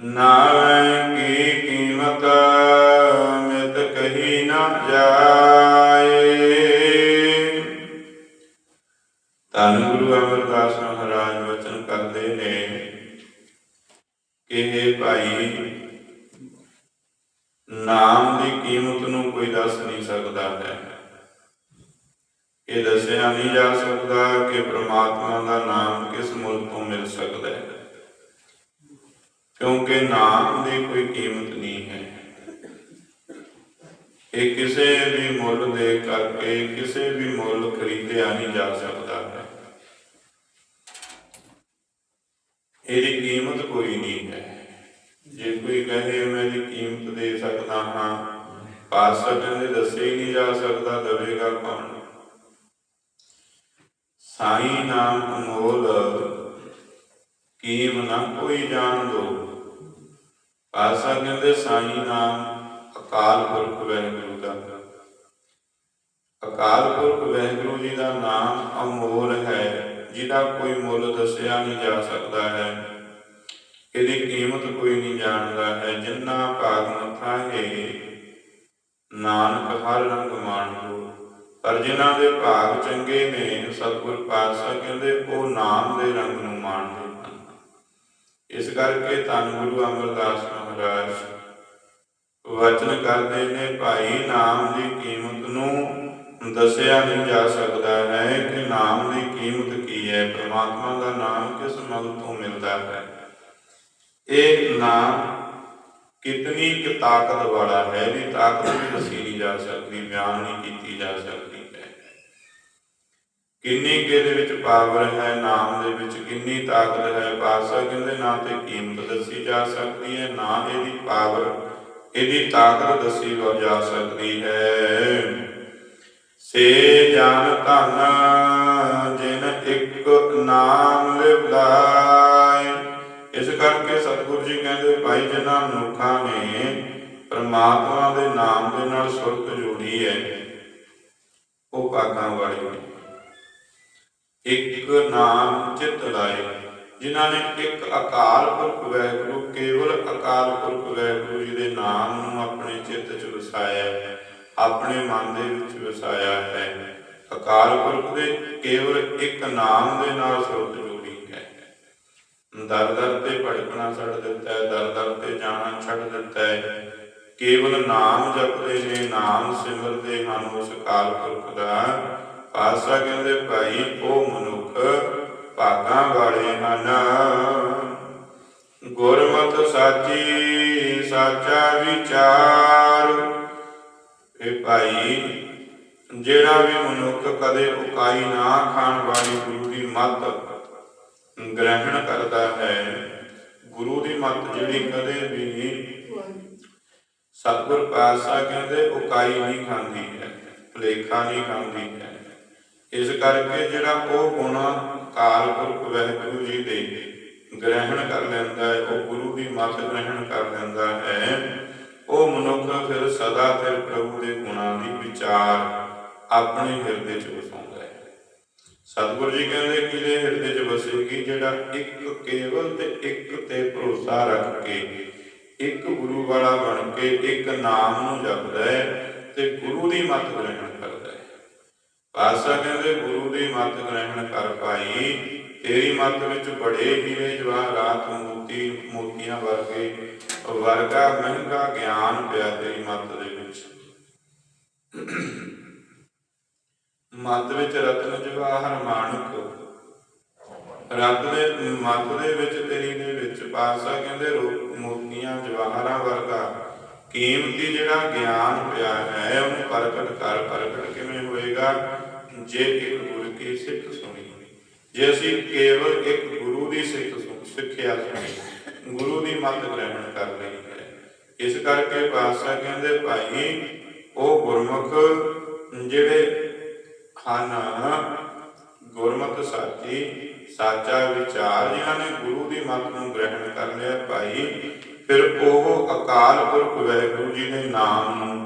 ਨਾਵੇਂ ਕੀ ਕੀਮਤ ਮਿਤ ਕਹੀ ਨਾ ਜਾਏ। ਧੰਨ ਗੁਰੂ ਅਮਰਦਾਸ ਮਹਾਰਾਜ ਵਚਨ ਕਰਦੇ ਨੇ ਕਿ ਇਹ ਭਾਈ, ਨਾਮ ਦੀ ਕੀਮਤ ਨੂੰ ਕੋਈ ਦੱਸ ਨਹੀਂ ਸਕਦਾ ਹੈ। ਇਹ ਦੱਸਿਆ ਨਹੀਂ ਜਾ ਸਕਦਾ ਕਿ ਪ੍ਰਮਾਤਮਾ ਦਾ ਨਾਮ ਕਿਸ ਮੁੱਲ ਤੋਂ ਮਿਲ ਸਕਦਾ ਹੈ। ਕਿਉਂਕਿ ਨਾਮ ਦੀ ਕੋਈ ਕੀਮਤ ਨਹੀਂ ਹੈ। ਇਹ ਕਿਸੇ ਵੀ ਮੁੱਲ ਦੇ ਕਰਕੇ ਕਿਸੇ ਵੀ ਮੁੱਲ ਖਰੀਦਿਆ ਨਹੀਂ ਜਾ ਸਕਦਾ। ਇਹਦੀ ਕੀਮਤ ਕੋਈ ਨਹੀਂ ਹੈ। ਜੇ ਕੋਈ ਕਹੇ, ਮੈਂ ਇਹਦੀ ਕੀਮਤ ਦੇ ਸਕਦਾ ਹਾਂ। ਪਾਤਸ਼ਾਹ ਕਹਿੰਦੇ ਦੱਸੇ ਹੀ ਨਹੀਂ ਜਾ ਸਕਦਾ, ਦਵੇਗਾ ਕੌਣ? ਸਾਈ ਨਾਮ ਅਮੋਲ, ਕੀਮ ਨਾ ਕੋਈ ਜਾਣ ਦੋ। ਪਾਤਸ਼ਾਹ ਕਹਿੰਦੇ ਸਾਈ ਨਾਮ, ਅਕਾਲ ਪੁਰਖ ਵਾਹਿਗੁਰੂ ਦਾ। ਅਕਾਲ ਪੁਰਖ ਵਹਿਗੁਰੂ ਜੀ ਦਾ ਨਾਮ ਅਮੋਲ ਹੈ, ਜਿਹਦਾ ਕੋਈ ਮੁੱਲ ਦੱਸਿਆ ਨਹੀਂ ਜਾ ਸਕਦਾ ਹੈ। ਇਹਦੀ ਕੀਮਤ ਕੋਈ ਨਹੀਂ ਜਾਣਦਾ ਹੈ, ਜਿੰਨਾ ਭਾਗ ਮਥਾ ਹੈ। ਨਾਨਕ ਹਰ ਰੰਗ ਮਾਣੋ ਪਰ ਜਿਨ੍ਹਾਂ ਦੇ ਭਾਗ ਚੰਗੇ ਨੇ, ਸਤਿਗੁਰ ਪਾਤਸ਼ਾਹ ਕਹਿੰਦੇ ਉਹ ਨਾਮ ਦੇ ਰੰਗ ਨੂੰ ਮਾਣਦੇ ਹਨ। ਇਸ ਕਰਕੇ ਧੰਨ ਗੁਰੂ ਅਮਰਦਾਸ ਮਹਾਰਾਜ। ਵਚਨ ਕਰਦੇ ਨੇ, ਭਾਈ, ਨਾਮ ਦੀ ਕੀਮਤ ਨੂੰ ਦੱਸਿਆ ਨਹੀਂ ਜਾ ਸਕਦਾ ਹੈ ਕਿ ਨਾਮ ਦੀ ਕੀਮਤ ਕੀ ਹੈ। ਪ੍ਰਮਾਤਮਾ ਦਾ ਨਾਮ ਕਿਸ ਮਲ ਤੋਂ ਮਿਲਦਾ ਹੈ? ਇਹ ਨਾਮ ਕਿਤਨੀ ਕੁ ਤਾਕਤ ਵਾਲਾ ਹੈ ਵੀ ਤਾਕਤ ਵੀ ਦੱਸੀ ਨਹੀਂ ਜਾ ਸਕਦੀ, ਬਿਆਨ ਨਹੀਂ ਕੀਤੀ ਜਾ ਸਕਦੀ। ਕਿੰਨੀ ਕੁ ਇਹਦੇ ਵਿੱਚ ਪਾਵਰ ਹੈ, ਨਾਮ ਦੇ ਵਿੱਚ ਕਿੰਨੀ ਤਾਕਤ ਹੈ, ਪਾਤਸ਼ਾਹ ਕਹਿੰਦੇ ਨਾ ਤੇ ਕੀਮਤ ਦੱਸੀ ਜਾ ਸਕਦੀ ਹੈ, ਨਾ ਇਹਦੀ ਪਾਵਰ ਇਹਦੀ ਤਾਕਤ ਦੱਸੀ ਜਾ ਸਕਦੀ ਹੈ। ਸੇ ਜਾਨ ਧਨ ਜਿਨ ਇੱਕ ਨਾਮ ਲਿਵਲਾਏ ਇਸ ਕਰਕੇ ਸਤਿਗੁਰੂ ਜੀ ਕਹਿੰਦੇ, ਭਾਈ ਜਿਨ੍ਹਾਂ ਮਨੁੱਖਾਂ ਨੇ ਪਰਮਾਤਮਾ ਦੇ ਨਾਮ ਦੇ ਨਾਲ ਸੁਰਤ ਜੋੜੀ ਹੈ, ਉਹ ਭਾਗਾਂ ਵਾਲੀ ਨੇ। ਇੱਕ ਨਾਮ ਚਿਤ ਲਾਏ, ਜਿਨ੍ਹਾਂ ਨੇ ਇੱਕ ਅਕਾਲ ਪੁਰਖ ਵਾਹਿਗੁਰੂ ਕੇਵਲ ਅਕਾਲ ਪੁਰਖ ਵਾਹਿਗੁਰੂ ਜੀ ਦੇ ਨਾਮ ਨੂੰ ਆਪਣੇ ਚਿੱਤ 'ਚ ਵਸਾਇਆ ਹੈ, ਆਪਣੇ ਮਨ ਦੇ ਵਿੱਚ ਵਸਾਇਆ ਹੈ। ਅਕਾਲ ਪੁਰਖ ਦੇ ਕੇਵਲ ਇੱਕ ਨਾਮ ਦੇ ਨਾਲ ਸੁਰਤ ਜੋੜੀ ਹੈ। ਦਰ ਦਰ ਤੇ ਭੜਕਣਾ ਛੱਡ ਦਿੱਤਾ ਹੈ, ਦਰ ਦਰ ਤੇ ਜਾਣਾ ਛੱਡ ਦਿੱਤਾ ਹੈ। ਕੇਵਲ ਨਾਮ ਜਪਦੇ ਨੇ, ਨਾਮ ਸਿਮਰਦੇ ਹਨ ਉਸ ਅਕਾਲ ਪੁਰਖ ਦਾ। ਪਾਤਸ਼ਾਹ ਕਹਿੰਦੇ ਭਾਈ, ਉਹ ਮਨੁੱਖ ਭਾਗਾਂ ਵਾਲੇ ਹਨ। ਗੁਰਮਤਿ ਸਾਚੀ, ਸਾਚਾ ਵਿਚਾਰ। ਇਹ ਭਾਈ, ਜਿਹੜਾ ਵੀ ਮਨੁੱਖ ਕਦੇ ਉਕਾਈ ਨਾ ਖਾਣ ਵਾਲੀ ਗੁਰੂ ਦੀ ਮੱਤ ਗ੍ਰਹਿਣ ਕਰਦਾ ਹੈ, ਗੁਰੂ ਦੀ ਮੱਤ ਜਿਹੜੀ ਕਦੇ ਵੀ ਸਤਿਗੁਰ ਪਾਤਸ਼ਾਹ ਕਹਿੰਦੇ, ਉਕਾਈ ਨਹੀਂ ਖਾਂਦੀ ਹੈ, ਭੁਲੇਖਾ ਨਹੀਂ ਖਾਂਦੀ ਹੈ। ਇਸ ਕਰਕੇ ਜਿਹੜਾ ਉਹ ਗੁਣ ਕਾਲ ਪੁਰਖ ਵਾਹਿਗੁਰੂ ਜੀ ਦੇ ਗ੍ਰਹਿਣ ਕਰ ਲੈਂਦਾ ਹੈ, ਉਹ ਗੁਰੂ ਦੀ ਮੱਤ ਗ੍ਰਹਿਣ ਕਰ ਲੈਂਦਾ ਹੈ, ਉਹ ਮਨੁੱਖ ਫਿਰ ਸਦਾ ਫਿਰ ਪ੍ਰਭੂ ਦੇ ਗੁਣਾਂ ਦੀ ਵਿਚਾਰ ਆਪਣੇ ਹਿਰਦੇ 'ਚ ਵਸਾਉਂਦਾ ਹੈ। ਸਤਿਗੁਰੂ ਜੀ ਕਹਿੰਦੇ ਕਿ ਇਹ ਹਿਰਦੇ 'ਚ ਵਸੇਗੀ, ਜਿਹੜਾ ਇੱਕ ਕੇਵਲ ਤੇ ਇੱਕ ਤੇ ਭਰੋਸਾ ਰੱਖ ਕੇ ਇੱਕ ਗੁਰੂ ਵਾਲਾ ਬਣ ਕੇ ਇੱਕ ਨਾਮ ਨੂੰ ਜਪਦਾ ਹੈ ਤੇ ਗੁਰੂ ਦੀ ਮੱਤ ਗ੍ਰਹਿਣ ਕਰਦਾ ਪਾਤਸ਼ਾਹ ਕਹਿੰਦੇ, ਗੁਰੂ ਦੀ ਮੱਤ ਗ੍ਰਹਿਣ ਕਰ ਪਾਈ ਤੇਰੀ ਮੱਤ ਵਿੱਚ ਬੜੇ ਹੀਰੇ ਜਵਾਹਰਾਤ ਮੋਤੀ, ਮੋਤੀਆਂ ਵਰਗੇ ਵਰਗਾ ਮਹਿੰਗਾ ਗਿਆਨ ਪਿਆ ਤੇਰੀ ਮੱਤ ਦੇ ਵਿੱਚ। ਮੱਤ ਵਿੱਚ ਰਤਨ ਜਵਾਹਰ ਮਾਣਕ। ਰੱਬ ਦੇ ਮੱਤ ਦੇ ਵਿੱਚ ਤੇਰੀ ਦੇ ਵਿੱਚ ਪਾਸਾ ਕਹਿੰਦੇ ਮੋਤੀਆਂ ਜਵਾਹਰਾਂ ਵਰਗਾ ਕੀਮਤੀ ਜਿਹੜਾ ਗਿਆਨ ਪਿਆ ਹੈ, ਉਹਨੂੰ ਪ੍ਰਗਟ ਕਰ, ਪ੍ਰਗਟ ਕਿਵੇਂ ਹੋਏਗਾ? ਜੇ ਇੱਕ ਗੁਰੂ ਕੀ ਸਿੱਖ ਸੁਣੀ, ਜੇ ਅਸੀਂ ਕੇਵਲ ਇੱਕ ਗੁਰੂ ਦੀ ਸਿੱਖ ਸਿੱਖਿਆ ਸੁਣੀ, ਗੁਰੂ ਦੀ ਮੱਤ ਗ੍ਰਹਿਣ ਕਰ ਲਈ ਹੈ। ਇਸ ਕਰਕੇ ਪਾਤਸ਼ਾਹ ਕਹਿੰਦੇ, ਭਾਈ, ਉਹ ਗੁਰਮੁਖ ਜਿਹੜੇ ਹਨ ਗੁਰਮਤਿ ਸਾਚੀ, ਸਾਚਾ ਵਿਚਾਰ ਜਿਨ੍ਹਾਂ ਨੇ ਗੁਰੂ ਦੀ ਮੱਤ ਨੂੰ ਗ੍ਰਹਿਣ ਕਰ ਲਿਆ, ਭਾਈ, ਫਿਰ ਉਹ ਅਕਾਲ ਪੁਰਖ ਵਾਹਿਗੁਰੂ ਜੀ ਦੇ ਨਾਮ ਨੂੰ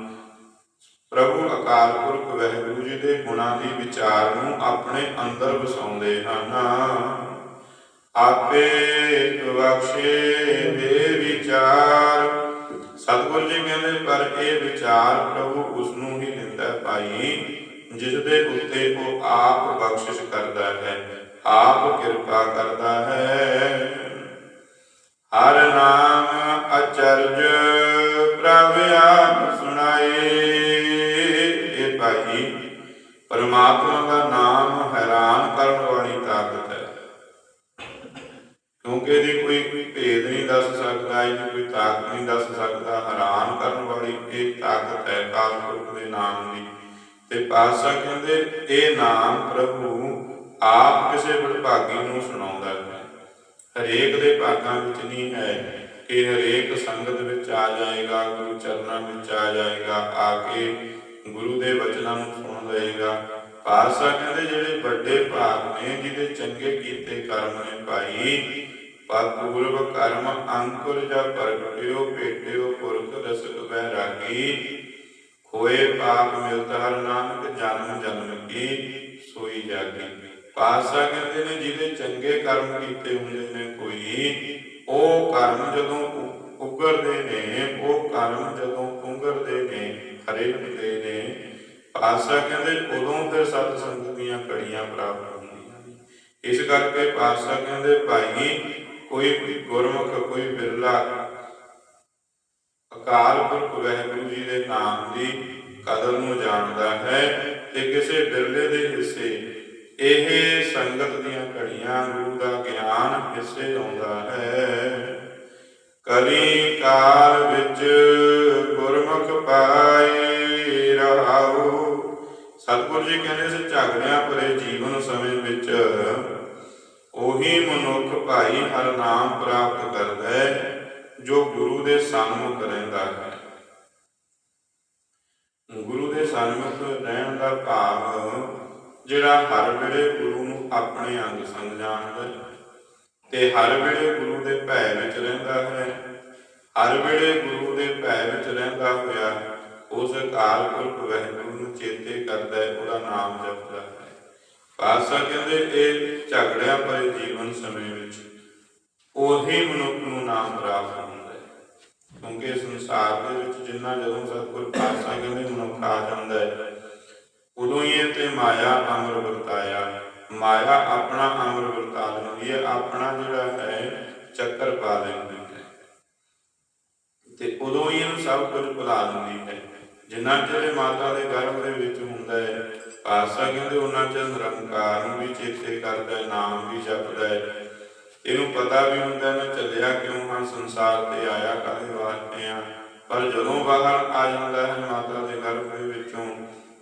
ਪ੍ਰਭੂ ਅਕਾਲ ਪੁਰਖ ਵਾਹਿਗੁਰੂ ਜੀ ਦੇ ਗੁਣਾਂ ਦੀ ਵਿਚਾਰ ਨੂੰ ਆਪਣੇ ਅੰਦਰ ਵਸਾਉਂਦੇ ਹਨ। ਆਪੇ ਬਖਸ਼ੇ ਦੇ ਵਿਚਾਰ। ਸਤਿਗੁਰੂ ਜੀ ਕਹਿੰਦੇ, ਪਰ ਇਹ ਵਿਚਾਰ ਪ੍ਰਭੂ ਉਸ ਨੂੰ ਹੀ ਦਿੰਦਾ ਭਾਈ, ਜਿਸ ਦੇ ਉੱਤੇ ਉਹ ਆਪ ਬਖਸ਼ਿਸ਼ ਕਰਦਾ ਹੈ, ਆਪ ਕਿਰਪਾ ਕਰਦਾ ਹੈ। ਹਰ ਨਾਮ ਅਚਰਜ ਪ੍ਰਭ ਆਪ ਸੁਣਾਏ। ਪਰਮਾਤਮਾ ਦਾ ਨਾਮ ਹੈਰਾਨ ਕਰਨ ਵਾਲੀ ਤਾਕਤ ਹੈ। ਕਿਉਂਕਿ ਇਹਦੀ ਕੋਈ ਭੇਦ ਨਹੀਂ ਦੱਸ ਸਕਦਾ, ਇਹਦੀ ਕੋਈ ਤਾਕਤ ਨਹੀਂ ਦੱਸ ਸਕਦਾ, ਹੈਰਾਨ ਕਰਨ ਵਾਲੀ ਇਹ ਤਾਕਤ ਹੈ ਕਾਲਪੁਰਖ ਦੇ ਨਾਮ ਦੀ। ਤੇ ਪਾਤਸ਼ਾਹ ਕਹਿੰਦੇ, ਇਹ ਨਾਮ ਪ੍ਰਭੂ ਆਪ ਕਿਸੇ ਵਡਭਾਗੀ ਨੂੰ ਸੁਣਾਉਂਦਾ ਹੈ। ਹਰੇਕ ਦੇ ਭਾਗਾਂ ਵਿੱਚ ਨਹੀਂ ਹੈ ਕਿ ਹਰੇਕ ਸੰਗਤ ਵਿੱਚ ਆ ਜਾਏਗਾ, ਗੁਰੂ ਚਰਨਾਂ ਵਿੱਚ ਆ ਜਾਏਗਾ, ਆ ਕੇ ਗੁਰੂ ਦੇ ਬਚਨਾਂ ਨੂੰ ਸੁਣ ਪਾਤਸ਼ਾਹ ਕਹਿੰਦੇ ਜਿਹੜੇ ਵੱਡੇ ਭਾਗ ਨੇ, ਜਿਹਦੇ ਚੰਗੇ ਕੀਤੇ ਕਰਮ ਨੇ ਭਾਈ ਪੂਰਵ ਕਰਮ ਅੰਕੁਰ ਜਾਂ ਪ੍ਰਗਟਿਓ ਭੇਟਿਓ ਪੁਰਖ ਰਸਕ ਬਹਿਰਾਗੀ ਖੋਏ ਪਾਪ ਮਿਲਤ, ਹਰ ਨਾਨਕ ਜਨਮ ਜਨਮ ਕੀ ਸੋਈ ਜਾਗੀ। ਪਾਤਸ਼ਾਹ ਕਹਿੰਦੇ ਨੇ ਜਿਹਦੇ ਚੰਗੇ ਕਰਮ ਕੀਤੇ ਹੁੰਦੇ ਨੇ ਕੋਈ, ਉਹ ਕਰਮ ਜਦੋਂ ਉਗਰਦੇ ਨੇ, ਉਹ ਕਰਮ ਜਦੋਂ ਪੁੰਗਰਦੇ ਨੇ, ਖਰੇ ਪਾਤਸ਼ਾਹ ਕਹਿੰਦੇ ਉਦੋਂ ਫਿਰ ਸਤ ਸੰਗਤ ਦੀਆਂ ਕੜੀਆਂ ਪ੍ਰਾਪਤ ਹੁੰਦੀਆਂ ਇਸ ਕਰਕੇ ਪਾਤਸ਼ਾਹ ਕਹਿੰਦੇ, ਭਾਈ, ਕੋਈ ਗੁਰਮੁਖ, ਕੋਈ ਬਿਰਲਾ ਅਕਾਲ ਪੁਰਖ ਵਾਹਿਗੁਰੂ ਜੀ ਦੇ ਨਾਮ ਦੀ ਕਦਰ ਨੂੰ ਜਾਣਦਾ ਹੈ ਤੇ ਕਿਸੇ ਬਿਰਲੇ ਦੇ ਹਿੱਸੇ ਇਹ ਸੰਗਤ ਦੀਆਂ ਘੜੀਆਂ ਗੁਰੂ ਦਾ ਗਿਆਨ ਹਿੱਸੇ ਆਉਂਦਾ ਹੈ। ਕਲੀ ਕਾਲ ਵਿੱਚ ਗੁਰਮੁਖ ਪਾਏ ਸਤਿਗੁਰੂ ਜੀ ਕਹਿੰਦੇ ਸੀ ਝਗੜਿਆਂ ਭਰੇ ਜੀਵਨ ਸਮੇਂ ਵਿੱਚ। ਉਹੀ ਮਨੁੱਖ ਭਾਈ ਹਰ ਨਾਮ ਪ੍ਰਾਪਤ ਕਰਦਾ ਹੈ, ਜੋ ਗੁਰੂ ਦੇ ਸਨਮੁਖ ਰਹਿੰਦਾ ਹੈ। ਗੁਰੂ ਦੇ ਸਨਮੁਖ ਰਹਿਣ ਦਾ ਭਾਵ ਜਿਹੜਾ ਹਰ ਵੇਲੇ ਗੁਰੂ ਨੂੰ ਆਪਣੇ ਅੰਗ ਸੰਗ ਜਾਣਦਾ ਹੈ। ਤੇ ਹਰ ਵੇਲੇ ਗੁਰੂ ਦੇ ਭੈ ਵਿੱਚ ਰਹਿੰਦਾ ਹੈ। ਹਰ ਵੇਲੇ ਗੁਰੂ ਦੇ ਭੈ ਵਿੱਚ ਰਹਿੰਦਾ ਹੋਇਆ ਉਸ ਅਕਾਲ ਪੁਰਖ ਵਾਹਿਗੁਰੂ ਨੂੰ ਚੇਤੇ ਕਰਦਾ ਹੈ, ਉਹਦਾ ਨਾਮ ਜਪਦਾ ਹੈ। ਪਾਤਸ਼ਾਹ ਕਹਿੰਦੇ, ਇਹ ਝਗੜਿਆਂ ਭਰੇ ਜੀਵਨ ਸਮੇਂ ਵਿੱਚ ਉਹੀ ਮਨੁੱਖ ਨੂੰ ਨਾਮ ਪ੍ਰਾਪਤ ਹੁੰਦਾ ਹੈ। ਕਿਉਂਕਿ ਸੰਸਾਰ ਦੇ ਵਿੱਚ ਜਿੰਨਾ ਜਦੋਂ ਸਤਿਗੁਰ ਪਾਤਸ਼ਾਹ ਕਹਿੰਦੇ ਮਨੁੱਖ ਆ ਜਾਂਦਾ ਹੈ, ਉਦੋਂ ਹੀ ਤੇ ਮਾਇਆ ਅਮਰ ਵਰਤਾਇਆ ਮਾਇਆ ਆਪਣਾ ਅਮਰ ਵਰਤਾ ਲੈਂਦੀ ਹੈ, ਆਪਣਾ ਜਿਹੜਾ ਹੈ, ਚੱਕਰ ਪਾ ਲੈਂਦੀ ਹੈ। ਤੇ ਉਦੋਂ ਹੀ ਇਹਨੂੰ ਸਭ ਕੁਝ ਭੁਲਾ ਦਿੰਦੀ ਹੈ। ਜਿੰਨਾ ਚਿਰ ਮਾਤਾ ਦੇ ਗਰਭ ਦੇ ਵਿੱਚ ਹੁੰਦਾ ਹੈ ਪਾਤਸ਼ਾਹ ਕਹਿੰਦੇ ਉਹਨਾਂ ਚਿਰ ਨਿਰੰਕਾਰ ਨੂੰ ਵੀ ਚੇਤੇ ਕਰਦਾ ਨਾਮ ਵੀ ਜਪਦਾ ਹੈ। ਇਹਨੂੰ ਪਤਾ ਵੀ ਹੁੰਦਾ ਮੈਂ ਚੱਲਿਆ ਕਿਉਂ ਹਾਂ, ਸੰਸਾਰ ਤੇ ਆਇਆ ਕਾਹਦੇ ਵਾਸਤੇ ਆ ਪਰ ਜਦੋਂ ਬਾਹਰ ਆ ਜਾਂਦਾ ਹੈ ਮਾਤਾ ਦੇ ਗਰਭ ਦੇ ਵਿੱਚੋਂ,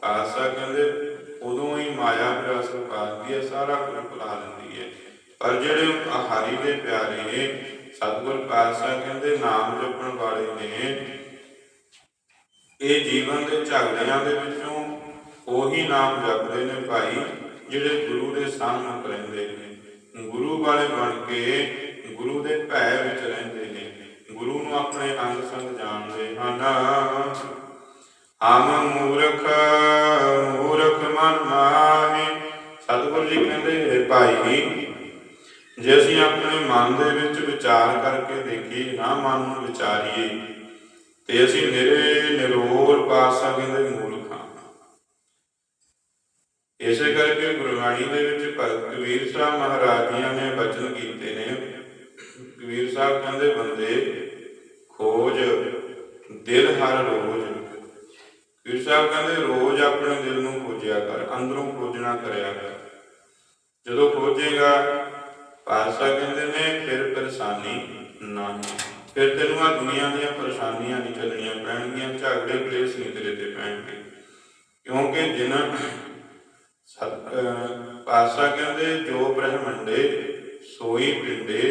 ਪਾਤਸ਼ਾਹ ਕਹਿੰਦੇ, ਉਦੋਂ ਹੀ ਮਾਇਆ ਦਾ ਅਸਰ ਹੈ, ਸਾਰਾ ਕੁਝ ਭੁਲਾ ਦਿੰਦੀ ਹੈ। ਪਰ ਜਿਹੜੇ ਹਰੀ ਦੇ ਪਿਆਰੇ ਸਤਿਗੁਰ ਪਾਤਸ਼ਾਹ ਕਹਿੰਦੇ, ਨਾਮ ਜਪਣ ਵਾਲੇ ਨੇ ਇਹ ਜੀਵਨ ਦੇ ਝਗੜਿਆਂ ਦੇ ਵਿੱਚੋਂ ਉਹੀ ਨਾਮ ਜਪਦੇ ਨੇ ਭਾਈ, ਜਿਹੜੇ ਗੁਰੂ ਦੇ ਸਾਹਮਣੇ ਰਹਿੰਦੇ ਨੇ। ਗੁਰੂ ਵਾਲੇ ਬਣ ਕੇ ਗੁਰੂ ਦੇ ਭੈ ਵਿੱਚ ਰਹਿੰਦੇ ਨੇ। ਗੁਰੂ ਨੂੰ ਆਪਣੇ ਅੰਗ ਸੰਗ ਜਾਣਦੇ ਹਨ। ਹਮ ਮੂਰਖ ਮੂਰਖ ਮਨ ਮਾਹੀ, ਸਤਿਗੁਰੂ ਜੀ ਕਹਿੰਦੇ, ਹੈ ਭਾਈ, ਜੇ ਅਸੀਂ ਆਪਣੇ ਮਨ ਦੇ ਵਿੱਚ ਵਿਚਾਰ ਕਰਕੇ ਦੇਖੀਏ, ਨਾ ਮਨ ਨੂੰ ਵਿਚਾਰੀਏ, ਤੇ ਅਸੀਂ ਨਿਰੇ ਨਿਰੋਲ ਪਾਸਾ ਕਹਿੰਦੇ ਮੂਰਖ ਹਾਂ ਇਸੇ ਕਰਕੇ ਗੁਰਬਾਣੀ ਦੇ ਵਿੱਚ ਭਗਤ ਮਹਾਰਾਜ ਜੀਆਂ ਨੇ ਬਚਨ ਕੀਤੇ ਨੇ। ਕਬੀਰ ਸਾਹਿਬ ਕਹਿੰਦੇ, ਬੰਦੇ, ਖੋਜ, ਦਿਲ ਹਰ ਰੋਜ਼। ਕਬੀਰ ਸਾਹਿਬ ਕਹਿੰਦੇ, ਰੋਜ਼ ਆਪਣੇ ਦਿਲ ਨੂੰ ਖੋਜਿਆ ਕਰ, ਅੰਦਰੋਂ ਖੋਜਣਾ ਕਰਿਆ ਕਰ। ਜਦੋਂ ਖੋਜੇਗਾ, ਪਾਤਸ਼ਾਹ ਕਹਿੰਦੇ ਨੇ, ਫਿਰ ਪਰੇਸ਼ਾਨੀ ਨਾ ਫਿਰ ਤੈਨੂੰ ਆ ਦੁਨੀਆ ਦੀਆਂ ਪਰੇਸ਼ਾਨੀਆਂ ਨਹੀਂ ਚੱਲਣੀਆਂ ਪੈਣਗੀਆਂ, ਝਗੜੇ, ਕਲੇਸ਼ ਨਹੀਂ ਤੇਰੇ ਤੇ ਪੈਣਗੇ। ਕਿਉਂਕਿ ਜਿਨ੍ਹਾਂ ਪਾਤਸ਼ਾਹ ਕਹਿੰਦੇ, ਜੋ ਬ੍ਰਹਮੰਡੇ ਸੋਈ ਪਿੰਡੇ,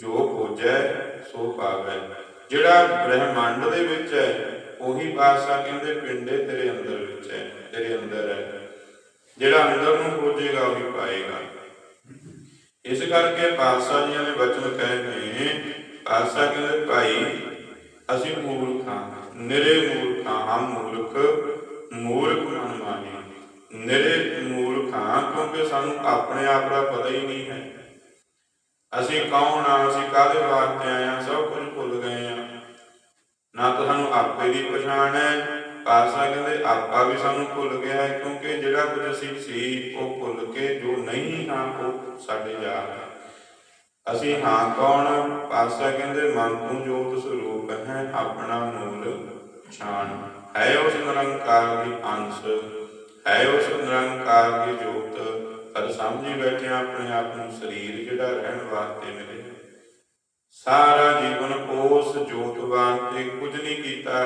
ਜੋ ਖੋਜੈ, ਸੋ ਪਾਵੈ ਜਿਹੜਾ ਬ੍ਰਹਮੰਡ ਦੇ ਵਿੱਚ ਹੈ, ਉਹੀ ਪਾਤਸ਼ਾਹ ਕਹਿੰਦੇ, ਪਿੰਡੇ ਤੇਰੇ ਅੰਦਰ ਵਿੱਚ ਹੈ, ਤੇਰੇ ਅੰਦਰ ਹੈ। ਜਿਹੜਾ ਅੰਦਰ ਨੂੰ ਖੋਜੇਗਾ, ਉਹੀ ਪਾਏਗਾ। ਇਸ ਕਰਕੇ ਪਾਤਸ਼ਾਹ ਜੀ ਨੇ ਬਚਨ ਕਹੇ ਨੇ ਪਾਤਸ਼ਾਹ ਕਹਿੰਦੇ, ਭਾਈ, ਅਸੀਂ ਮੂਰਖ ਹਾਂ। ਨਿਰੇ ਮੂਰਖ ਹਾਂ ਹਮ ਮੂਰਖ। ਮੂਰਖ ਮਨ ਮਾਹੀ। ਨਿਰੇ ਮੂਰਖ ਹਾਂ ਕਿਉਂਕਿ ਸਾਨੂੰ ਆਪਣੇ ਆਪ ਦਾ ਪਤਾ ਹੀ ਨਹੀਂ ਹੈ। ਅਸੀਂ ਕੌਣ ਆ? ਅਸੀਂ ਕਾਹਦੇ ਵਾਸਤੇ ਆਏ ਆ? ਸਭ ਕੁਝ ਭੁੱਲ ਗਏ ਆ। ਨਾ ਤੁਹਾਨੂੰ ਆਪੇ ਦੀ ਪਛਾਣ ਹੈ ਪਾਸਾ ਕਹਿੰਦੇ ਆਪਾ ਵੀ ਸਾਨੂੰ ਭੁੱਲ ਗਿਆ ਹੈ, ਕਿਉਂਕਿ ਜਿਹੜਾ ਕੁਝ ਅਸੀਂ ਸੀ, ਉਹ ਭੁੱਲ ਕੇ ਜੋ ਨਹੀਂ ਹਾਂ, ਉਹ ਸਾਡੇ ਯਾਦ ਹੈ। ਅਸੀਂ ਹਾਂ ਕੌਣ? ਪਾਸਾ ਕਹਿੰਦੇ ਮਨ ਤੋਂ ਜੋਤ ਸਰੂਪ ਹੈ, ਆਪਣਾ ਮੂਲ ਪਛਾਣ ਹੈ ਉਸ ਨਿਰੰਕਾਰ ਦੀ ਅੰਸ਼। ਹੈ ਉਸ ਦੀ ਜੋਤ ਪਰ ਸਮਝੀ ਬੈਠੇ ਆਪਣੇ ਆਪ ਨੂੰ ਸਰੀਰ ਜਿਹੜਾ ਰਹਿਣ ਵਾਸਤੇ ਮਿਲੇ। ਸਾਰਾ ਜੀਵਨ ਉਸ ਜੋਤ ਵਾਸਤੇ ਕੁਝ ਨਹੀਂ ਕੀਤਾ,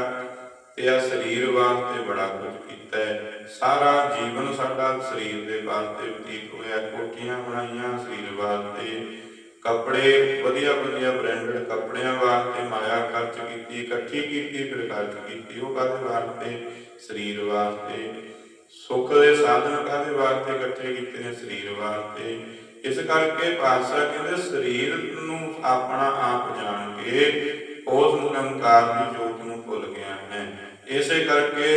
ਤੇ ਆ ਸਰੀਰ ਵਾਸਤੇ ਬੜਾ ਕੁਝ ਕੀਤਾ ਸਾਰਾ ਜੀਵਨ ਸਾਡਾ ਸਰੀਰ ਦੇ ਵਾਸਤੇ ਬਤੀਤ ਹੋਇਆ, ਕੋਠੀਆਂ ਬਣਾਈਆਂ ਸਰੀਰ ਵਾਸਤੇ। ਕੱਪੜੇ ਵਧੀਆ ਵਧੀਆ ਬ੍ਰਾਂਡਡ ਕੱਪੜਿਆਂ ਵਾਸਤੇ ਮਾਇਆ ਖਰਚ ਕੀਤੀ, ਇਕੱਠੀ ਕੀਤੀ, ਫਿਰ ਖਰਚ ਕੀਤੀ, ਉਹ ਕਾਹਦੇ ਵਾਸਤੇ ਸਰੀਰ ਵਾਸਤੇ। ਸੁੱਖ ਦੇ ਸਾਧਨ ਕਾਹਦੇ ਵਾਸਤੇ ਇਕੱਠੇ ਕੀਤੇ ਨੇ ਸਰੀਰ ਵਾਸਤੇ? ਇਸ ਕਰਕੇ ਪਾਤਸ਼ਾਹ ਕਹਿੰਦੇ, ਸਰੀਰ ਨੂੰ ਆਪਣਾ ਆਪ ਜਾਣ ਕੇ ਉਸ ਨਿਰੰਕਾਰ ਦੀ ਜੋਤ ਨੂੰ ਭੁੱਲ ਗਿਆ ਹੈ। ਇਸੇ ਕਰਕੇ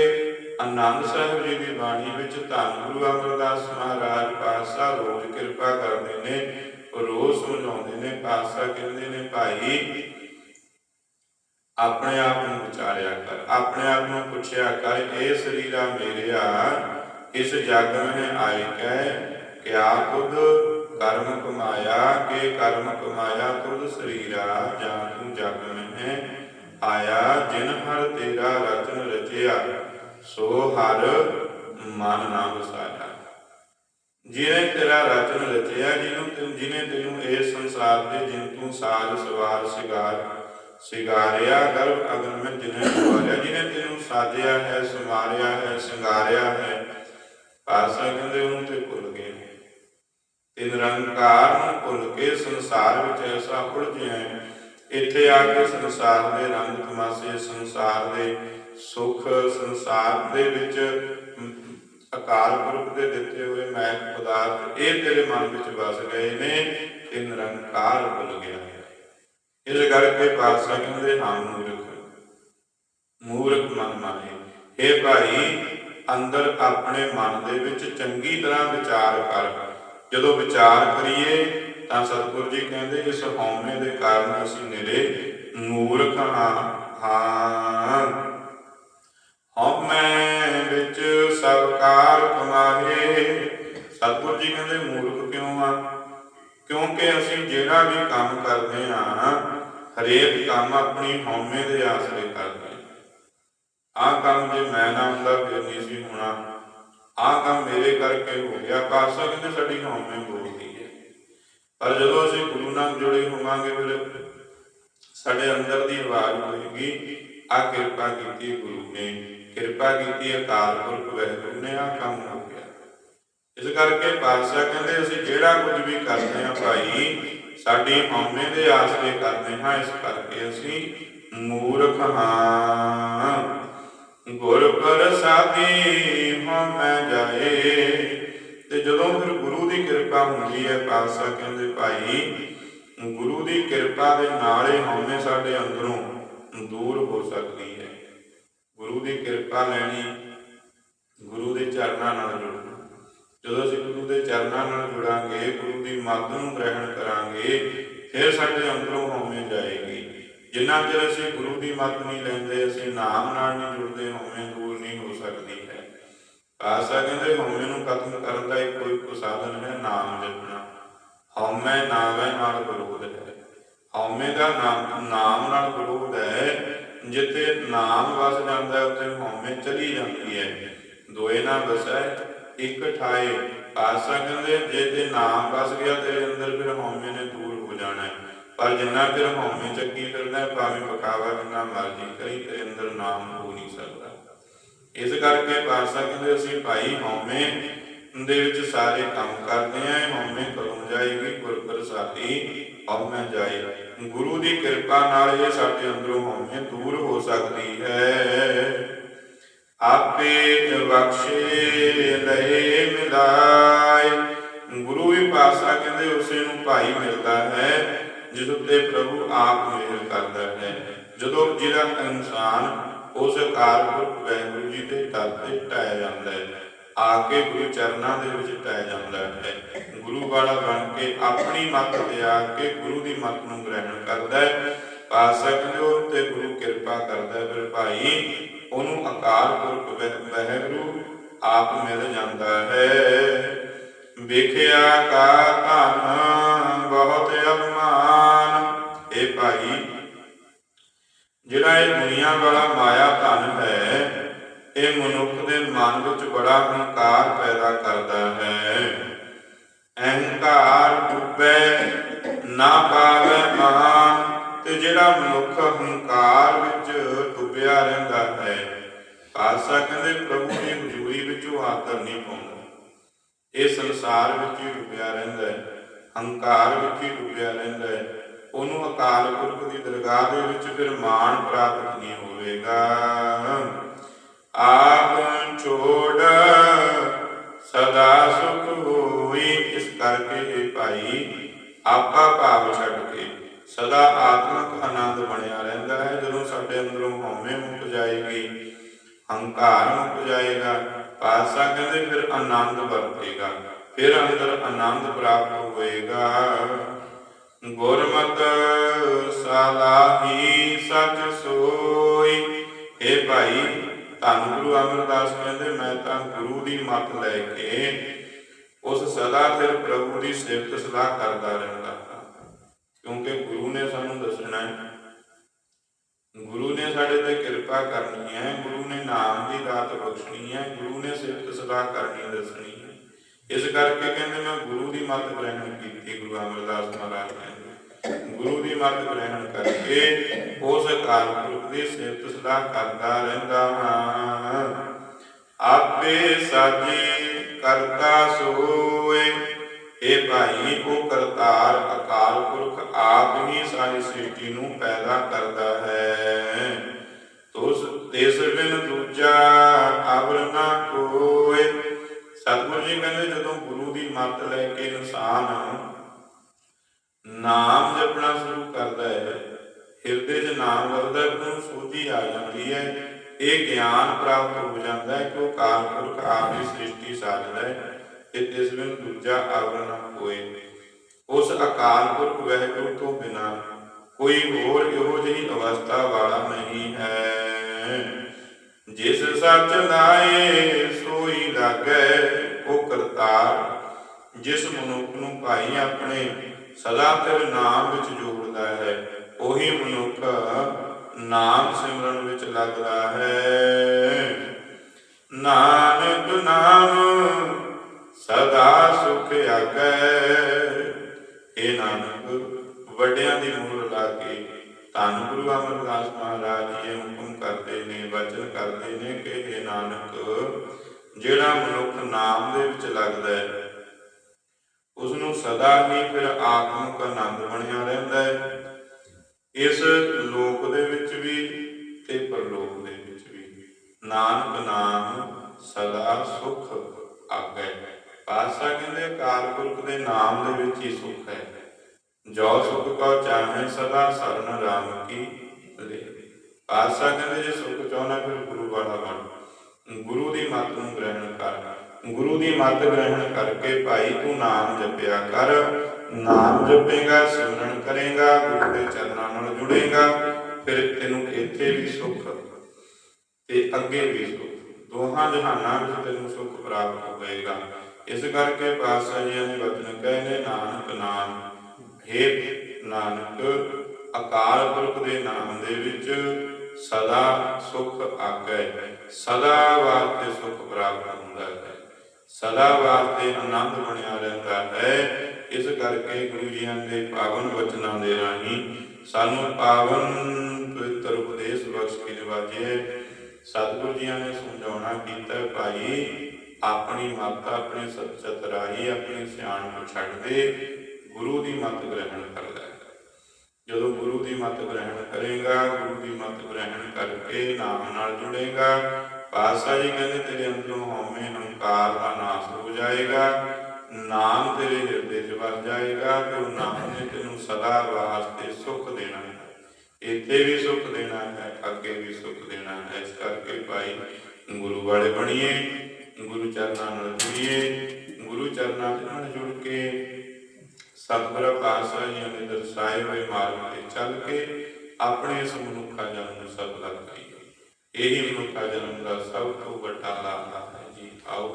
ਆਨੰਦ ਸਾਹਿਬ ਜੀ ਦੀ ਬਾਣੀ ਵਿੱਚ ਧੰਨ ਗੁਰੂ ਅਮਰਦਾਸ ਮਹਾਰਾਜ ਪਾਤਸ਼ਾਹ ਰੋਜ਼ ਕਿਰਪਾ ਕਰਦੇ ਨੇ, ਰੋਜ਼ ਸਮਝਾਉਂਦੇ ਨੇ। ਪਾਤਸ਼ਾਹ ਕਹਿੰਦੇ ਨੇ, ਭਾਈ ਆਪਣੇ ਆਪ ਨੂੰ ਵਿਚਾਰਿਆ ਕਰ, ਆਪਣੇ ਆਪ ਨੂੰ ਪੁੱਛਿਆ ਕਰ, ਇਹ ਸਰੀਰਾ ਮੇਰਿਆ ਇਸ ਜਗ ਮਹਿ ਆਏ ਕੈ ਕਿਆ ਤੁਧ ਕਰਮ ਕਮਾਇਆ, ਕੇ ਕਰਮ ਕਮਾਇਆ ਤੁਧ ਸਰੀਰਾ, ਜਾਂ ਤੂੰ ਜਗ ਮਹਿ ਆਇਆ, ਜਿਨ ਹਰ ਤੇਰਾ ਰਚਨ ਰਚਿਆ, ਸੋ ਹਰ ਮਨ ਨਾ ਵਸਾਇਆ। ਜਿਹਨੇ ਤੇਰਾ ਰਚਨ ਰਚਿਆ ਜਿਹਨੂੰ ਤੈਨੂੰ ਜਿਹਨੇ ਤੈਨੂੰ ਇਸ ਸੰਸਾਰ ਦੇ ਜਿਨ ਤੂੰ ਸਾਜ ਸਵਾਰ, ਸਿਗਾਰ ਸਿਗਾਰਿਆ ਗਰਭ ਅਗਨ ਮੈਂ ਜਿਹਨੇ ਸਵਾਰਿਆ ਜਿਹਨੇ ਤੈਨੂੰ ਸਾਜਿਆ ਹੈ ਸਮਾਰਿਆ ਹੈ, ਸਿੰਗਾਰਿਆ ਹੈ ਪਾਸਾ ਕਹਿੰਦੇ ਉਹਨੂੰ ਤੇ ਭੁੱਲ ਗਏ ਤੇ ਨਿਰੰਕਾਰ ਨੂੰ ਭੁੱਲ ਕੇ ਸੰਸਾਰ ਵਿੱਚ ਐਸਾ ਉਲਝਿਆ ਇੱਥੇ ਆ ਕੇ ਸੰਸਾਰ ਦੇ ਰੰਗ ਤਮਾਸ਼ੇ, ਸੰਸਾਰ ਦੇ ਸੁੱਖ, ਸੰਸਾਰ ਦੇ ਵਿੱਚ ਅਕਾਲ ਪੁਰਖ ਦੇ ਦਿੱਤੇ ਹੋਏ ਮੈਕ ਪਦਾਰਥ ਇਹ ਤੇਰੇ ਮਨ ਵਿੱਚ ਵਸ ਗਏ ਨੇ ਤੇ ਨਿਰੰਕਾਰ ਭੁੱਲ ਗਿਆ ਇਸ ਕਰਕੇ ਪਾਤਸ਼ਾਹ ਕਹਿੰਦੇ, ਹਾਂ ਮੂਰਖ। ਮੂਰਖ ਮਨ ਮਾਹੇ। ਇਹ ਭਾਈ, ਅੰਦਰ ਆਪਣੇ ਮਨ ਦੇ ਵਿੱਚ ਚੰਗੀ ਤਰ੍ਹਾਂ ਵਿਚਾਰ ਕਰ। ਜਦੋਂ ਵਿਚਾਰ ਕਰੀਏ, ਤਾਂ ਸਤਿਗੁਰੂ ਜੀ ਕਹਿੰਦੇ, ਇਸ ਹਉਮੈ ਦੇ ਕਾਰਨ ਅਸੀਂ ਨਿਰੇ ਮੂਰਖ ਹਾਂ। ਹਾਂ। ਹਉਮੈ ਵਿੱਚ ਸਭ ਕਾਰ ਕਮਾਏ ਸਤਿਗੁਰੂ ਜੀ ਕਹਿੰਦੇ, ਮੂਰਖ ਕਿਉਂ ਆ? ਕਿਉਂਕਿ ਅਸੀਂ ਜਿਹੜਾ ਵੀ ਕੰਮ ਕਰਦੇ ਹਾਂ, ਹਰੇਕ ਕੰਮ ਆਪਣੀ ਹਉਮੈ ਦੇ ਆਸਰੇ ਕਰਦੇ ਆਹ ਕੰਮ ਜੇ ਮੈਂ ਨਾ ਹੁੰਦਾ, ਫਿਰ ਨਹੀਂ ਸੀ ਹੋਣਾ। ਆਹ ਕੰਮ ਮੇਰੇ ਕਰਕੇ ਹੋ ਗਿਆ ਪਾਸਾ ਕਹਿੰਦੇ ਸਾਡੀ ਹਉਮੈ ਬੋਲਦੀ ਹੈ। ਪਰ ਜਦੋਂ ਅਸੀਂ ਗੁਰੂ ਨਾਲ ਜੁੜੇ ਹੋਵਾਂਗੇ ਫਿਰ ਸਾਡੇ ਅੰਦਰ ਦੀ ਆਵਾਜ਼ ਹੋਏਗੀ ਆ ਕਿਰਪਾ ਕੀਤੀ ਗੁਰੂ ਨੇ, ਕਿਰਪਾ ਕੀਤੀ ਅਕਾਲ ਪੁਰਖ ਵਾਹਿਗੁਰੂ ਨੇ ਆ ਕੰਮ ਇਸ ਕਰਕੇ ਪਾਤਸ਼ਾਹ ਕਹਿੰਦੇ, ਅਸੀਂ ਜਿਹੜਾ ਕੁਝ ਵੀ ਕਰਦੇ ਹਾਂ ਭਾਈ, ਸਾਡੀ ਹਉਮੈ ਦੇ ਆਸਰੇ ਕਰਦੇ ਹਾਂ, ਇਸ ਕਰਕੇ ਅਸੀਂ ਮੂਰਖ ਹਾਂ। ਗੁਰ ਪ੍ਰਸਾਦੀ ਹਉਮੈ ਜਾਏ। ਤੇ ਜਦੋਂ ਫਿਰ ਗੁਰੂ ਦੀ ਕਿਰਪਾ ਹੁੰਦੀ ਹੈ, ਪਾਤਸ਼ਾਹ ਕਹਿੰਦੇ, ਭਾਈ, ਗੁਰੂ ਦੀ ਕਿਰਪਾ ਦੇ ਨਾਲ ਹੀ ਹਉਮੈ ਸਾਡੇ ਅੰਦਰੋਂ ਦੂਰ ਹੋ ਸਕਦੀ ਹੈ। ਗੁਰੂ ਦੀ ਕਿਰਪਾ ਲੈਣੀ, ਗੁਰੂ ਦੇ ਚਰਨਾਂ ਨਾਲ ਜੁੜਨਾ। ਜਦੋਂ ਅਸੀਂ ਗੁਰੂ ਦੇ ਚਰਨਾਂ ਨਾਲ ਜੁੜਾਂਗੇ, ਗੁਰੂ ਦੀ ਮੱਤ ਨੂੰ ਗ੍ਰਹਿਣ ਕਰਾਂਗੇ, ਫਿਰ ਸਾਡੇ ਅੰਦਰੋਂ ਹਉਮੈ ਜਾਏਗੀ। ਜਿੰਨਾ ਚਿਰ ਅਸੀਂ ਗੁਰੂ ਦੀ ਮੱਤ ਨਹੀਂ ਲੈਂਦੇ, ਅਸੀਂ ਨਾਮ ਨਾਲ ਨਹੀਂ ਜੁੜਦੇ, ਹਉਮੈ ਦੂਰ ਨਹੀਂ ਹੋ ਸਕਦੀ ਹੈ। ਆਸਾ ਕਹਿੰਦੇ, ਹਉਮੈ ਨੂੰ ਖਤਮ ਕਰਨ ਦਾ ਇੱਕੋ ਇੱਕੋ ਸਾਧਨ ਹੈ, ਨਾਮ ਜਪਣਾ। ਹਉਮੈ ਨਾਮੈ ਨਾਲ ਵਿਰੋਧ ਹੈ। ਹਉਮੈ ਦਾ ਨਾਮ ਨਾਮ ਨਾਲ ਵਿਰੋਧ ਹੈ। ਜਿੱਥੇ ਨਾਮ ਵਸ ਜਾਂਦਾ ਹੈ ਉੱਥੇ ਹਉਮੈ ਚਲੀ ਜਾਂਦੀ ਹੈ। ਦੋਏ ਨਾ ਵਸੈ ਇੱਕ ਠਾਏ ਆਸਾ ਕਹਿੰਦੇ ਜੇ ਤੇ ਨਾਮ ਵਸ ਗਿਆ, ਤੇਰੇ ਅੰਦਰ ਫਿਰ ਹਉਮੈ ਨੇ ਦੂਰ ਹੋ ਜਾਣਾ ਪਰ ਜਿੰਨਾ ਚਿਰ ਹਉਮੈ ਚੱਕੀ ਫਿਰਦਾ ਭਾਵੇਂ ਪਕਾਵਾ ਜਿੰਨਾ ਮਰਜ਼ੀ ਕਰੀ, ਤੇਰੇ ਅੰਦਰ ਨਾਮ ਹੋ ਨਹੀਂ ਸਕਦਾ। ਇਸ ਕਰਕੇ ਪਾਸਾ ਕਹਿੰਦੇ ਅਸੀਂ, ਭਾਈ ਹਉਮੈ, ਦੇ ਵਿੱਚ ਸਾਰੇ ਕੰਮ ਕਰਦੇ ਆਂ ਹਉਮੈ ਕਦੋਂ ਜਾਏਗੀ ਗੁਰ ਪ੍ਰਸਾਦੀ ਹਉਮੈ ਜਾਏ। ਗੁਰੂ ਦੀ ਕਿਰਪਾ ਨਾਲ ਇਹ ਸਾਡੇ ਅੰਦਰੋਂ ਹਉਮੈ ਦੂਰ ਹੋ ਸਕਦੀ ਹੈ। ਆਪੇ ਬਖਸ਼ੇ ਲਏ ਮਿਲਾਏ। ਗੁਰੂ ਵੀ ਪਾਸਾ ਕਹਿੰਦੇ ਉਸੇ ਨੂੰ ਭਾਈ ਮਿਲਦਾ ਹੈ ਜਿਸ ਉੱਤੇ ਪ੍ਰਭੂ ਆਪ ਮਿਹਰ ਕਰਦਾ ਹੈ। ਜਦੋਂ ਜਿਹੜਾ ਇਨਸਾਨ ਉਸ ਅਕਾਲ ਪੁਰਖ ਜੀ ਦੇ ਦਰ ਤੇ ਟਾਇਆ ਜਾਂਦਾ ਹੈ ਆ ਕੇ ਗੁਰੂ ਚਰਨਾਂ ਦੇ ਵਿੱਚ ਟਾਇਆ ਜਾਂਦਾ ਹੈ। ਗੁਰੂ ਵਾਲਾ ਬਣ ਕੇ ਆਪਣੀ ਮੱਤ ਤੇ ਆ ਕੇ ਗੁਰੂ ਦੀ ਮੱਤ ਨੂੰ ਗ੍ਰਹਿਣ ਕਰਦਾ ਹੈ। ਪਾਤਸ਼ਾਹ ਕਹਿੰਦੇ ਉਹ ਤੇ ਗੁਰੂ ਕਿਰਪਾ ਕਰਦਾ ਹੈ, ਫਿਰ ਭਾਈ ਉਹਨੂੰ ਅਕਾਲ ਪੁਰਖ ਵਹਿ- ਆਪ ਮਿਲ ਜਾਂਦਾ ਹੈ। ਵੇਖਿਆ ਕਾ ਧਨ, ਬਹੁਤ ਅਭਮਾਨ ਇਹ ਭਾਈ, ਜਿਹੜਾ ਇਹ ਦੁਨੀਆ ਵਾਲਾ ਮਾਇਆ ਧਨ ਹੈ, ਇਹ ਮਨੁੱਖ ਦੇ ਮਨ ਵਿੱਚ ਬੜਾ ਹੰਕਾਰ ਪੈਦਾ ਕਰਦਾ ਹੈ। ਅਹੰਕਾਰ ਡੁੱਬੇ, ਨਾ ਪਾਵੇ ਮਹਾਨ ਤੇ ਜਿਹੜਾ ਮਨੁੱਖ ਹੰਕਾਰ ਵਿੱਚ ਡੁੱਬਿਆ ਰਹਿੰਦਾ ਹੈ ਪਾਤਸ਼ਾਹ ਕਹਿੰਦੇ ਪ੍ਰਭੂ ਦੀ ਹਜ਼ੂਰੀ ਵਿੱਚੋਂ ਆਦਰ ਨਹੀਂ ਪਾਉਂਦਾ। ਇਹ ਸੰਸਾਰ ਵਿੱਚ ਹੀ ਡੁੱਬਿਆ ਰਹਿੰਦਾ ਹੈ, ਹੰਕਾਰ ਵਿੱਚ ਹੀ ਡੁੱਬਿਆ ਰਹਿੰਦਾ ਹੈ। ਉਹਨੂੰ ਅਕਾਲ ਪੁਰਖ ਦੀ ਦਰਗਾਹ ਦੇ ਵਿੱਚ ਫਿਰ ਮਾਣ ਪ੍ਰਾਪਤ ਨਹੀਂ ਹੋਵੇਗਾ। ਆਪ ਛੋੜ ਸਦਾ ਸੁਖ ਹੋਈ, ਇਸ ਕਰਕੇ ਇਹ ਭਾਈ ਆਪਾ ਭਾਵ ਛੱਡ ਕੇ ਸਦਾ ਆਤਮਿਕ ਆਨੰਦ ਬਣਿਆ ਰਹਿੰਦਾ ਹੈ। ਜਦੋਂ ਸਾਡੇ ਅੰਦਰੋਂ ਹਉਮੈ ਮੁੱਕ ਜਾਏਗੀ, ਹੰਕਾਰ ਮੁੱਕ ਜਾਏਗਾ, ਪਾਤਸ਼ਾਹ ਕਹਿੰਦੇ ਫਿਰ ਆਨੰਦ ਵਰਤੇਗਾ, ਫਿਰ ਅੰਦਰ ਆਨੰਦ ਪ੍ਰਾਪਤ ਹੋਏਗਾ। ਗੁਰਮਤ ਸਲਾਹੀ ਸਚ ਸੋਈ ਇਹ ਭਾਈ, ਧੰਨ ਗੁਰੂ ਅਮਰਦਾਸ ਕਹਿੰਦੇ, ਮੈਂ ਤਾਂ ਗੁਰੂ ਦੀ ਮੱਤ ਲੈ ਕੇ ਉਸ ਸਦਾ ਫਿਰ ਪ੍ਰਭੂ ਦੀ ਸਿਫਤ ਸਲਾਹ ਕਰਦਾ ਰਹਿੰਦਾ ਹਾਂ। ਕਿਉਂਕਿ ਗੁਰੂ ਨੇ ਸਾਨੂੰ ਦੱਸਣਾ ਹੈ ਗੁਰੂ ਨੇ ਸਾਡੇ ਤੇ ਕਿਰਪਾ ਕਰਨੀ ਹੈ, ਗੁਰੂ ਨੇ ਨਾਮ ਦੀ ਦਾਤ ਬਖਸ਼ਣੀ ਹੈ, ਗੁਰੂ ਨੇ ਸਿਫਤ ਸਲਾਹ ਕਰਨੀ ਦੱਸਣੀ ਹੈ। ਇਸ ਕਰਕੇ ਕਹਿੰਦੇ ਮੈਂ ਗੁਰੂ ਦੀ ਮੱਤ ਗ੍ਰਹਿਣ ਕੀਤੀ, ਗੁਰੂ ਅਮਰਦਾਸ ਮਹਾਰਾਜ ਕਹਿੰਦੇ। ਗੁਰੂ ਦੀ ਮੱਤ ਗ੍ਰਹਿਣ ਕਰਕੇ ਉਸ ਅਕਾਲ ਦੀ ਸਿਫਤ ਸਲਾਹ ਕਰਦਾ ਰਹਿੰਦਾ ਹਾਂ। ਆਪੇ ਸਾਜੀ ਕਰਤਾ ਸੋਏ ਇਹ ਭਾਈ, ਉਹ ਕਰਤਾਰ ਅਕਾਲ ਪੁਰਖ ਆਪ ਹੀ ਸਾਰੀ ਸ੍ਰਿਸ਼ਟੀ ਨੂੰ ਪੈਦਾ ਕਰਦਾ ਹੈ। ਤੋਸ ਤਿਸ ਬਿਨ ਦੂਜਾ ਅਵਰ ਨਾ ਕੋਏ। ਸਤਿਗੁਰੂ ਜੀ ਕਹਿੰਦੇ, ਜਦੋਂ ਗੁਰੂ ਦੀ ਮੱਤ ਲੈ ਕੇ ਇਨਸਾਨ ਨਾਮ ਜਪਣਾ ਸ਼ੁਰੂ ਕਰਦਾ ਹੈ, ਹਿਰਦੇ 'ਚ ਨਾਮ ਵਰਦਾ ਹੈ ਸੋਝੀ ਆ ਜਾਂਦੀ ਹੈ। ਇਹ ਗਿਆਨ ਪ੍ਰਾਪਤ ਹੋ ਜਾਂਦਾ ਹੈ ਕਿ ਉਹ ਕਾਲ ਪੁਰਖ ਆਪ ਹੀ ਸ੍ਰਿਸ਼ਟੀ ਸਾਜਦਾ ਹੈ। ਤੇ ਇਸ ਬਿਨ ਦੂਜਾ ਆਵਰਨ ਨਾ ਹੋਏ। ਉਸ ਅਕਾਲ ਪੁਰਖ ਵਾਹਿਗੁਰੂ ਤੋਂ ਬਿਨਾ ਕੋਈ ਹੋਰ ਇਹੋ ਜਿਹੀ ਅਵਸਥਾ ਵਾਲਾ ਨਹੀਂ ਹੈ। ਜਿਸ ਸੱਚ ਲਾਏ ਸੋਈ ਲਾਗੈ, ਉਹ ਕਰਤਾਰ। ਜਿਸ ਮਨੁੱਖ ਨੂੰ ਭਾਈ ਆਪਣੇ ਸਦਾ ਤੇਰੇ ਨਾਮ ਵਿੱਚ ਜੋੜਦਾ ਹੈ, ਉਹੀ ਮਨੁੱਖ ਨਾਮ ਸਿਮਰਨ ਵਿੱਚ ਲੱਗਦਾ ਹੈ। ਨਾਨਕ ਨਾਮ ਸਦਾ ਸੁਖ ਆਗੈ ਇਹ ਨਾਨਕ, ਵੱਡਿਆਂ ਦੀ ਮੂਲ ਲਾ ਕੇ ਧੰਨ ਗੁਰੂ ਅਮਰਦਾਸ ਮਹਾਰਾਜ ਇਹ ਹੁਕਮ ਕਰਦੇ ਨੇ, ਵਚਨ ਕਰਦੇ ਨੇ ਕਿ ਇਹ ਨਾਨਕ, ਜਿਹੜਾ ਮਨੁੱਖ ਨਾਮ ਦੇ ਵਿੱਚ ਲੱਗਦਾ ਹੈ ਉਸ ਨੂੰ ਸਦਾ ਹੀ ਫਿਰ ਆਤਮਿਕ ਆਨੰਦ ਬਣਿਆ ਰਹਿੰਦਾ ਹੈ। ਇਸ ਲੋਕ ਦੇ ਵਿੱਚ ਵੀ ਤੇ ਪਰਲੋਕ ਦੇ ਵਿੱਚ ਵੀ ਨਾਨਕ ਨਾਮ ਸਦਾ ਸੁਖ ਆਗੈ ਪਾਤਸ਼ਾਹ ਕਹਿੰਦੇ ਅਕਾਲ ਪੁਰਖ ਦੇ ਨਾਮ ਦੇ ਵਿੱਚ ਹੀ ਸੁਖ ਹੈ। ਜੋ ਸੁਖ ਕੋ ਚਾਹੇ ਸਦਾ ਸਰਨ ਰਾਮ ਕੀ ਲੈ ਪਾਤਸ਼ਾਹ ਕਹਿੰਦੇ ਜੇ ਸੁਖ ਚਾਹਣਾ ਫਿਰ ਗੁਰੂ ਵਾਲਾ ਬਣ। ਗੁਰੂ ਦੀ ਮੱਤ ਨੂੰ ਗ੍ਰਹਿਣ ਕਰ। ਗੁਰੂ ਦੀ ਮੱਤ ਗ੍ਰਹਿਣ ਕਰਕੇ ਭਾਈ ਤੂੰ ਨਾਮ ਜਪਿਆ ਕਰ। ਨਾਮ ਜਪੇਗਾ, ਸਿਮਰਨ ਕਰੇਗਾ, ਗੁਰੂ ਦੇ ਚਰਨਾਂ ਨਾਲ ਜੁੜੇਗਾ, ਫਿਰ ਤੈਨੂੰ ਇੱਥੇ ਵੀ ਸੁਖ ਤੇ ਅੱਗੇ ਵੀ ਸੁਖ। ਦੋਹਾਂ ਜਹਾਨਾਂ ਵਿੱਚ ਤੈਨੂੰ ਸੁਖ ਪ੍ਰਾਪਤ ਹੋਵੇਗਾ। ਇਸ ਕਰਕੇ ਪਾਤਸ਼ਾਹ ਜੀ ਨੇ ਵਚਨ ਕਹੇ ਨੇ ਨਾਨਕ ਨਾਮ ਹੈ ਨਾਨਕ, ਅਕਾਲ ਪੁਰਖ ਦੇ ਨਾਮ ਦੇ ਵਿੱਚ ਸਦਾ ਸੁਖ ਆਗੈ ਸਦਾ ਵਾਸਤੇ ਸੁਖ ਪ੍ਰਾਪਤ ਹੁੰਦਾ ਹੈ, ਸਦਾ ਵਾਸਤੇ ਆਨੰਦ ਬਣਿਆ ਰਹਿੰਦਾ ਹੈ। ਇਸ ਕਰਕੇ ਗੁਰੂ ਜੀਆਂ ਦੇ ਪਾਵਨ ਵਚਨਾਂ ਦੇ ਰਾਹੀਂ ਸਾਨੂੰ ਪਾਵਨ ਪਵਿੱਤਰ ਉਪਦੇਸ਼ ਬਖਸ਼ ਕੇ ਨਿਵਾਜੇ। ਸਤਿਗੁਰੂ ਜੀਆਂ ਨੇ ਸਮਝਾਉਣਾ ਕੀਤਾ, ਭਾਈ ਆਪਣੀ ਮੱਤ ਆਪਣੇ ਸੱਚਤ ਰਾਹੀ, ਆਪਣੀ ਸਿਆਣ ਨੂੰ ਛੱਡ ਦੇ, ਗੁਰੂ ਦੀ ਮੱਤ ਗ੍ਰਹਿਣ ਕਰ ਲੈ। ਜਦੋਂ ਗੁਰੂ ਦੀ ਮੱਤ ਗ੍ਰਹਿਣ ਕਰੇਗਾ, ਗੁਰੂ ਦੀ ਮੱਤ ਗ੍ਰਹਿਣ ਕਰਕੇ ਨਾਮ ਨਾਲ ਜੁੜੇਗਾ। ਪਾਤਸ਼ਾਹ ਜੀ ਕਹਿੰਦੇ, ਤੇਰੇ ਅੰਦਰੋਂ ਹਉਮੈ ਹੰਕਾਰ ਦਾ ਨਾਸ਼ ਹੋ ਜਾਏਗਾ, ਨਾਮ ਤੇਰੇ ਹਿਰਦੇ 'ਚ ਵਸ ਜਾਏਗਾ, ਤੇ ਉਹ ਨਾਮ ਨੇ ਤੈਨੂੰ ਸਦਾ ਵਾਸਤੇ ਸੁੱਖ ਦੇਣਾ ਹੈ। ਇੱਥੇ ਵੀ ਸੁੱਖ ਦੇਣਾ ਹੈ, ਅੱਗੇ ਵੀ ਸੁੱਖ ਦੇਣਾ ਹੈ, ਇਸ ਕਰਕੇ ਭਾਈ ਗੁਰੂ ਵਾਲੇ ਬਣੀਏ। ਗੁਰੂ ਚਰਨਾਂ ਨਾਲ ਜੁੜੀਏ, ਗੁਰੂ ਚਰਨਾਂ ਦੇ ਨਾਲ ਜੁੜ ਕੇ ਸਤਿਗੁਰ ਪਾਤਸ਼ਾਹ ਜੀ ਨੇ ਦਰਸਾਏ ਹੋਏ ਮਾਰਗ ਤੇ ਚੱਲ ਕੇ ਆਪਣੇ ਇਸ ਮਨੁੱਖਾ ਜਨਮ ਨੂੰ ਸਫਲਾ ਕਰੀਏ ਇਹੀ ਮਨੁੱਖਾ ਜਨਮ ਦਾ ਸਭ ਤੋਂ ਵੱਡਾ ਲਾਭ ਹੈ ਜੀ। ਆਓ